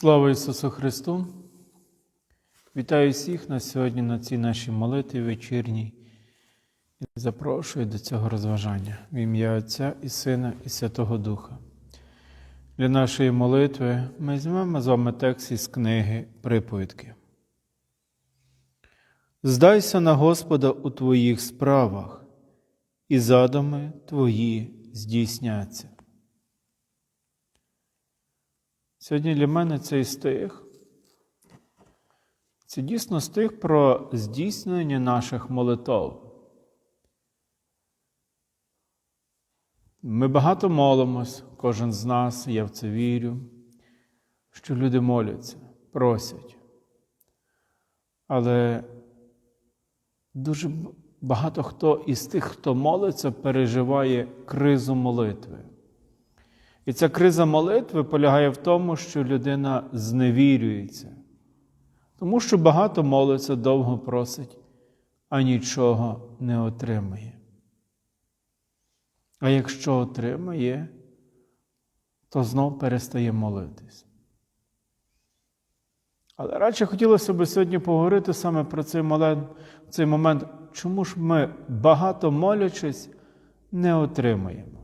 Слава Ісусу Христу! Вітаю всіх на сьогодні на цій нашій молитві вечірній і запрошую до цього розважання в ім'я Отця і Сина і Святого Духа. Для нашої молитви ми візьмемо з вами текст із книги Приповідки. Здайся на Господа у твоїх справах, і задуми твої здійсняться. Сьогодні для мене цей стих це дійсно стих про здійснення наших молитов. Ми багато молимось, кожен з нас, я в це вірю, що люди моляться, просять. Але дуже багато хто із тих, хто молиться, переживає кризу молитви. І ця криза молитви полягає в тому, що людина зневірюється, тому що багато молиться, довго просить, а нічого не отримає. А якщо отримає, то знов перестає молитись. Але радше хотілося б сьогодні поговорити саме про цей момент, цей момент, чому ж ми багато молячись не отримаємо.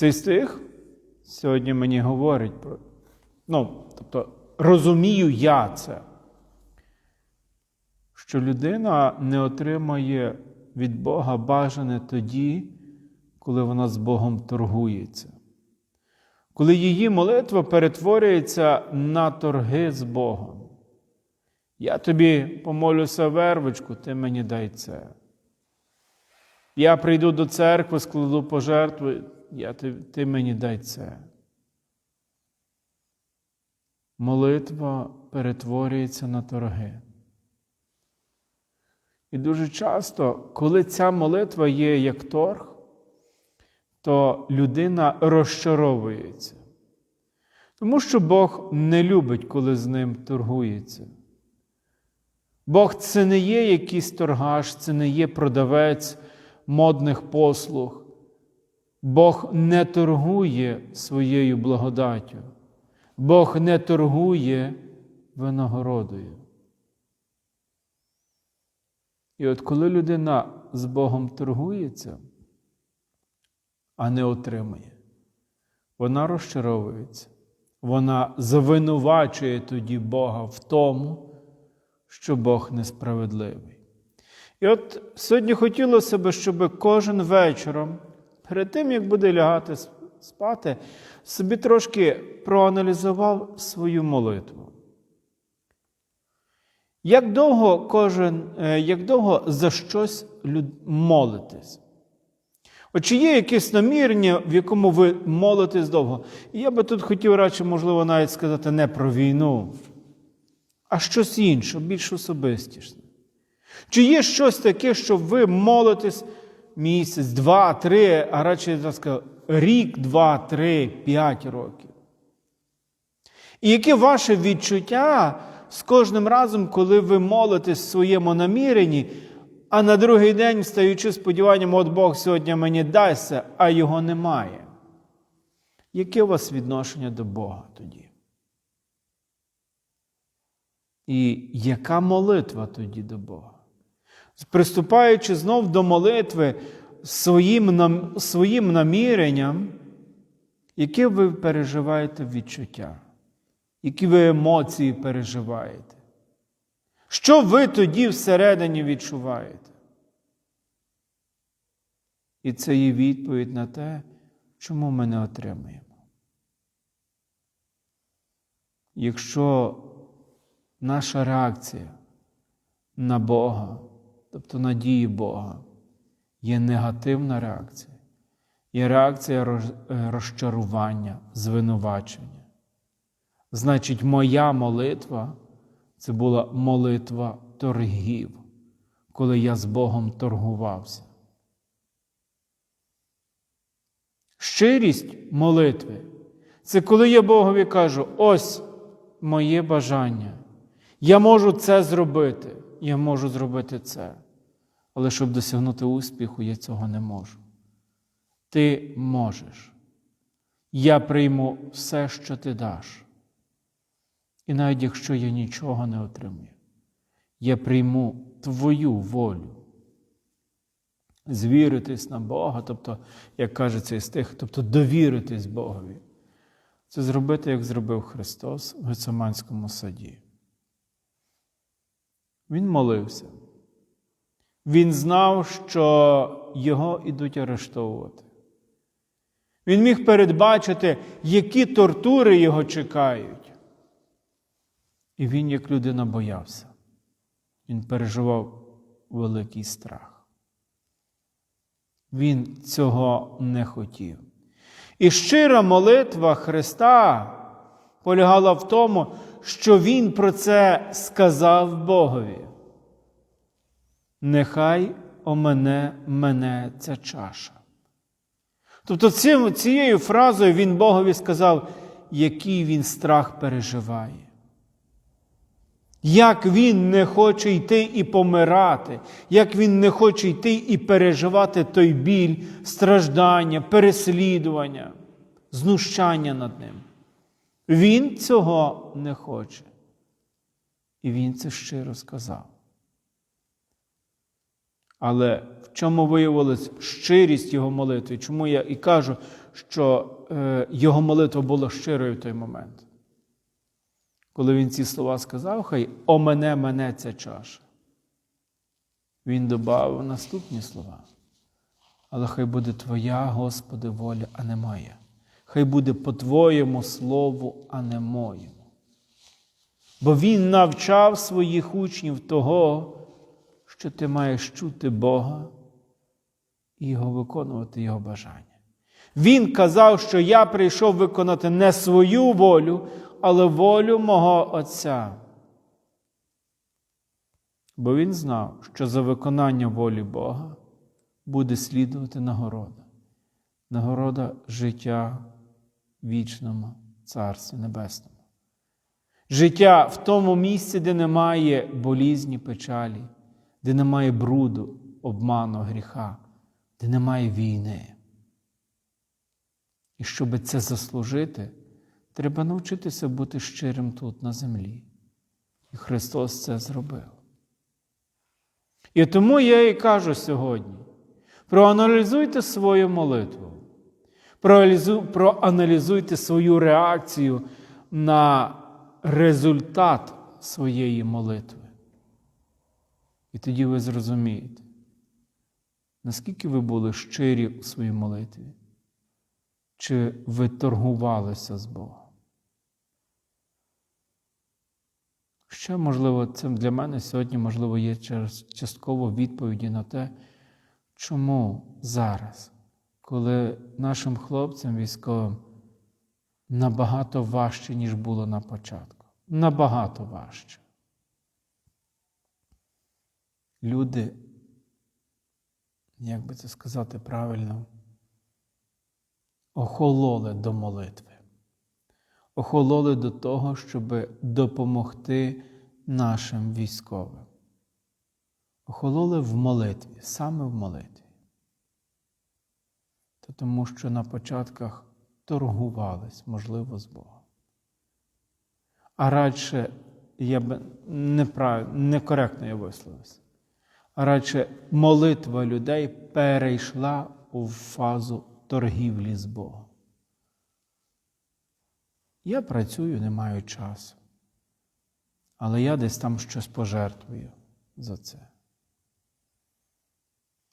Цей стих сьогодні мені говорить про, ну, тобто, розумію я це, що людина не отримає від Бога бажане тоді, коли вона з Богом торгується. Коли її молитва перетворюється на торги з Богом. Я тобі помолюся вервочку, ти мені дай це. Я прийду до церкви, складу пожертви, я, ти, ти мені дай це. Молитва перетворюється на торги. І дуже часто, коли ця молитва є як торг, то людина розчаровується. Тому що Бог не любить, коли з ним торгується. Бог це не є якийсь торгаш, це не є продавець модних послуг. Бог не торгує своєю благодаттю. Бог не торгує винагородою. І от коли людина з Богом торгується, а не отримує, вона розчаровується, вона звинувачує тоді Бога в тому, що Бог несправедливий. І от сьогодні хотілося б, щоб кожен вечором, перед тим, як буде лягати спати, собі трошки проаналізував свою молитву. Як довго кожен, як довго за щось молитесь? От чи є якесь намірення, в якому ви молитесь довго? І я би тут хотів радше, можливо, навіть сказати не про війну, а щось інше, більш особистісне. Чи є щось таке, що ви молитесь місяць, два, три, а радше я сказав, рік, два, три, п'ять років? І яке ваше відчуття з кожним разом, коли ви молитесь в своєму наміренні, а на другий день, стаючи сподіванням, от Бог сьогодні мені дасться, а його немає? Яке у вас відношення до Бога тоді? І яка молитва тоді до Бога? Приступаючи знов до молитви своїм своїм наміренням, яке ви переживаєте відчуття, які ви емоції переживаєте? Що ви тоді всередині відчуваєте? І це є відповідь на те, чому ми не отримуємо. Якщо наша реакція на Бога, тобто на дії Бога, є негативна реакція, є реакція розчарування, звинувачення. Значить, моя молитва це була молитва торгів, коли я з Богом торгувався. Щирість молитви це коли я Богові кажу, ось моє бажання. Я можу це зробити, я можу зробити це. Але щоб досягнути успіху, я цього не можу. Ти можеш. Я прийму все, що ти даш. І навіть якщо я нічого не отримую, я прийму Твою волю. Звіритись на Бога, тобто, як каже цей стих, тобто довіритись Богові. Це зробити, як зробив Христос в Гециманському саді. Він молився. Він знав, що його ідуть арештовувати. Він міг передбачити, які тортури його чекають. І він, як людина, боявся. Він переживав великий страх. Він цього не хотів. І щира молитва Христа полягала в тому, що Він про це сказав Богові. Нехай омене мене ця чаша. Тобто цією фразою він Богові сказав, який він страх переживає. Як він не хоче йти і помирати, як він не хоче йти і переживати той біль, страждання, переслідування, знущання над ним. Він цього не хоче. І він це щиро сказав. Але в чому виявилась щирість його молитви? Чому я і кажу, що е, його молитва була щирою в той момент? Коли він ці слова сказав, хай о мене мене ця чаша. Він додав наступні слова. Але хай буде Твоя, Господи, воля, а не моя. Хай буде по Твоєму слову, а не моєму. Бо Він навчав своїх учнів того, що ти маєш чути Бога і його виконувати Його бажання. Він казав, що я прийшов виконати не свою волю, але волю мого Отця. Бо він знав, що за виконання волі Бога буде слідувати нагорода, нагорода життя вічному Царстві Небесному. Життя в тому місці, де немає болізні, печалі, де немає бруду, обману, гріха, де немає війни. І щоб це заслужити, треба навчитися бути щирим тут, на землі. І Христос це зробив. І тому я і кажу сьогодні: проаналізуйте свою молитву, проаналізуйте свою реакцію на результат своєї молитви. І тоді ви зрозумієте, наскільки ви були щирі у своїй молитві, чи ви торгувалися з Богом. Ще, можливо, це для мене сьогодні, можливо, є частково відповіді на те, чому зараз, коли нашим хлопцям військовим набагато важче, ніж було на початку. Набагато важче. Люди, як би це сказати правильно, охололи до молитви охололи до того, щоб допомогти нашим військовим. Охололи в молитві, саме в молитві. Та тому що на початках торгувались, можливо, з Богом. А радше, я б неправильно, некоректно я висловився, а радше молитва людей перейшла у фазу торгівлі з Богом. Я працюю, не маю часу. Але я десь там щось пожертвую за це.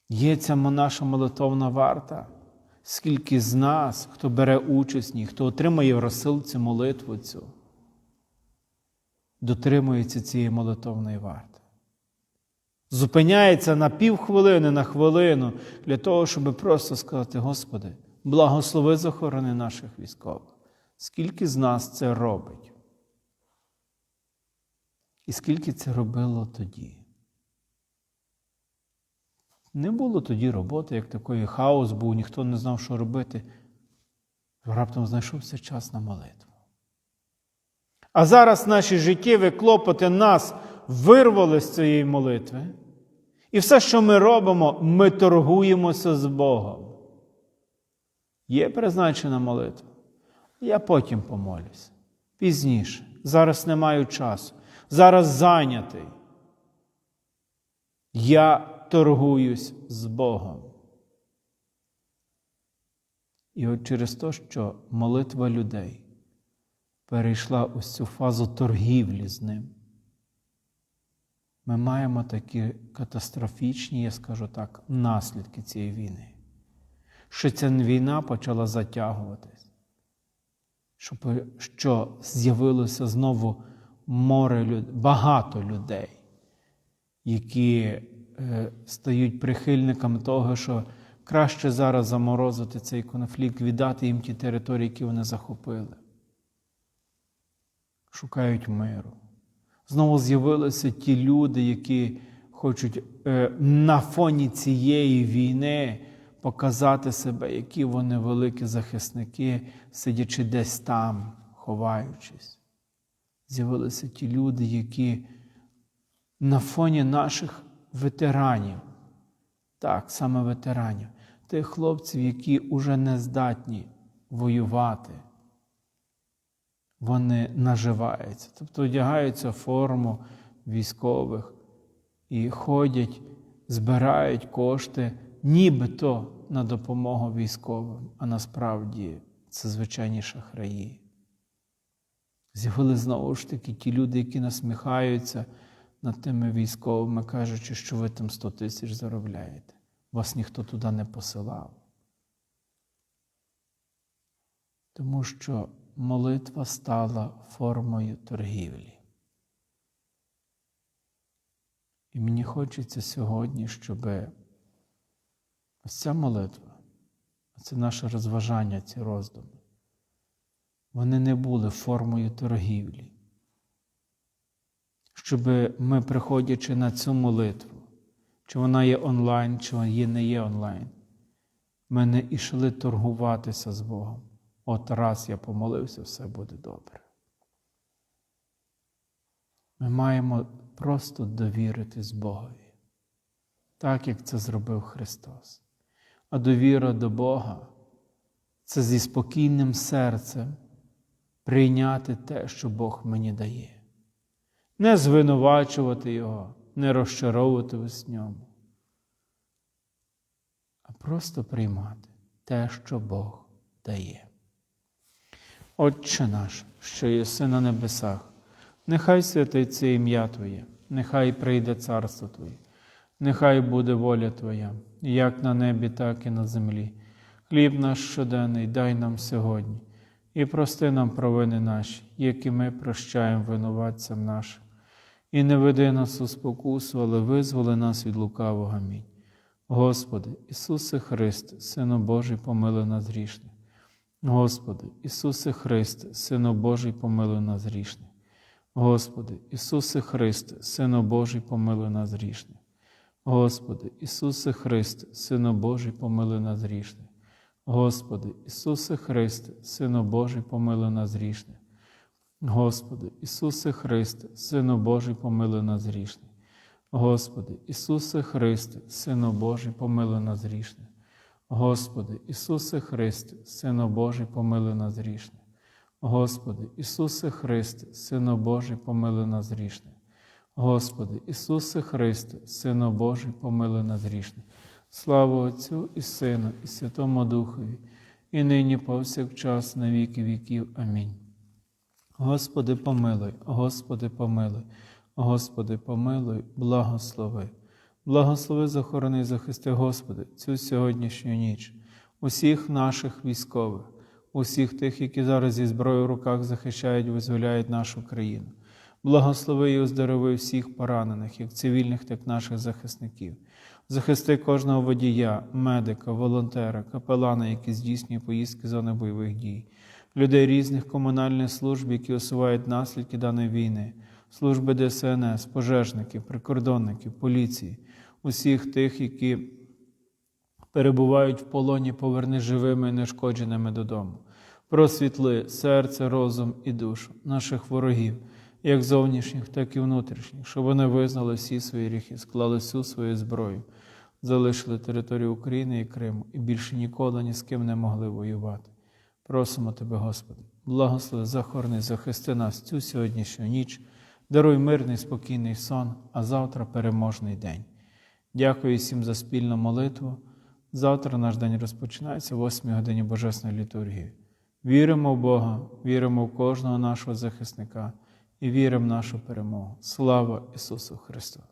Є ця наша молитовна варта, скільки з нас, хто бере участь ній, хто отримує в розсилці молитву цю, дотримується цієї молитовної варти. Зупиняється на півхвилини, на хвилину для того, щоб просто сказати: Господи, благослови захорони наших військових. Скільки з нас це робить? І скільки це робило тоді? Не було тоді роботи, як такої хаос був, ніхто не знав, що робити. Раптом знайшовся час на молитву. А зараз наші життєві клопоти нас вирвали з цієї молитви. І все, що ми робимо, ми торгуємося з Богом. Є призначена молитва. Я потім помолюся. Пізніше. Зараз не маю часу. Зараз зайнятий. Я торгуюсь з Богом. І от через те, що молитва людей перейшла ось цю фазу торгівлі з ним, ми маємо такі катастрофічні, я скажу так, наслідки цієї війни. Що ця війна почала затягуватись, що, з'явилося знову море багато людей, які стають прихильниками того, що краще зараз заморозити цей конфлікт, віддати їм ті території, які вони захопили. Шукають миру. Знову з'явилися ті люди, які хочуть е, на фоні цієї війни показати себе, які вони великі захисники, сидячи десь там, ховаючись. З'явилися ті люди, які на фоні наших ветеранів, так, саме ветеранів, тих хлопців, які уже не здатні воювати. Вони наживаються, тобто одягаються форму військових і ходять, збирають кошти, нібито на допомогу військовим, а насправді це звичайні шахраї. З'явили знову ж таки ті люди, які насміхаються над тими військовими, кажучи, що ви там 100 тисяч заробляєте. Вас ніхто туди не посилав. Тому що молитва стала формою торгівлі. І мені хочеться сьогодні, щоб ось ця молитва, це наше розважання, ці роздуми, вони не були формою торгівлі. Щоб ми, приходячи на цю молитву, чи вона є онлайн, чи вона не є онлайн, ми не йшли торгуватися з Богом. От раз я помолився, все буде добре. Ми маємо просто довіритись Богові, так як це зробив Христос. А довіра до Бога це зі спокійним серцем прийняти те, що Бог мені дає, не звинувачувати Його, не розчаровуватись в ньому, а просто приймати те, що Бог дає. Отче наш, що єси на небесах, нехай святиться ім'я Твоє, нехай прийде царство Твоє, нехай буде воля Твоя, як на небі, так і на землі. Хліб наш щоденний дай нам сьогодні, і прости нам провини наші, які ми прощаємо винуватцям нашим. І не веди нас у спокусу, але визволи нас від лукавого. Амінь. Господи, Ісусе Христе, Сину Божий, помили нас грішних. Господи, Ісусе Христе, Сину Божий, помилуй нас грішних. Господи, Ісусе Христе, Сину Божий, помилуй нас грішних. Господи, Ісусе Христе, Сину Божий, помилуй нас грішних. Господи, Ісусе Христе, Сину Божий, помилуй нас грішних. Господи, Ісусе Христе, Сину Божий, помилуй нас грішних. Господи, Ісусе Христе, Сину Божий, помилуй нас грішних. Господи, Ісусе Христе, Сину Божий, помили нас грішних. Господи, Ісусе Христе, Сину Божий, помили нас грішних. Господи, Ісусе Христе, Сину Божий, помили нас грішних. Слава Отцю і Сину, і Святому Духові, і нині повсякчас, на віки віків. Амінь. Господи, помилуй, Господи, помилуй, Господи, помилуй, благослови. Благослови, захорони, захисти, Господи, цю сьогоднішню ніч, усіх наших військових, усіх тих, які зараз зі зброєю в руках захищають, визволяють нашу країну. Благослови і оздорови всіх поранених, як цивільних, так і наших захисників. Захисти кожного водія, медика, волонтера, капелана, які здійснює поїздки зони бойових дій, людей різних комунальних служб, які усувають наслідки даної війни, служби ДСНС, пожежників, прикордонників, поліції усіх тих, які перебувають в полоні, поверни живими і нешкодженими додому. Просвітли серце, розум і душу наших ворогів, як зовнішніх, так і внутрішніх, щоб вони визнали всі свої гріхи, склали всю свою зброю, залишили територію України і Криму і більше ніколи ні з ким не могли воювати. Просимо Тебе, Господи, благослови, захорони, захисти нас цю сьогоднішню ніч, даруй мирний, спокійний сон, а завтра переможний день. Дякую всім за спільну молитву. Завтра наш день розпочинається о 8 годині Божесної літургії. Віримо в Бога, віримо в кожного нашого захисника і віримо в нашу перемогу. Слава Ісусу Христу!